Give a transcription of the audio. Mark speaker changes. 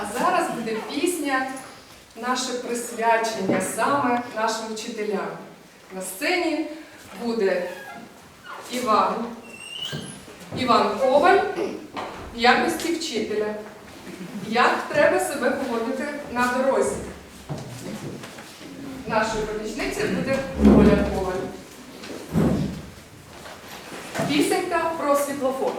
Speaker 1: А зараз буде пісня, наше присвячення саме нашим вчителям. На сцені буде Іван, Іван Коваль в якості вчителя. Як треба себе поводити на дорозі? Нашою помічницею буде Оля Коваль. Пісенька про світлофор.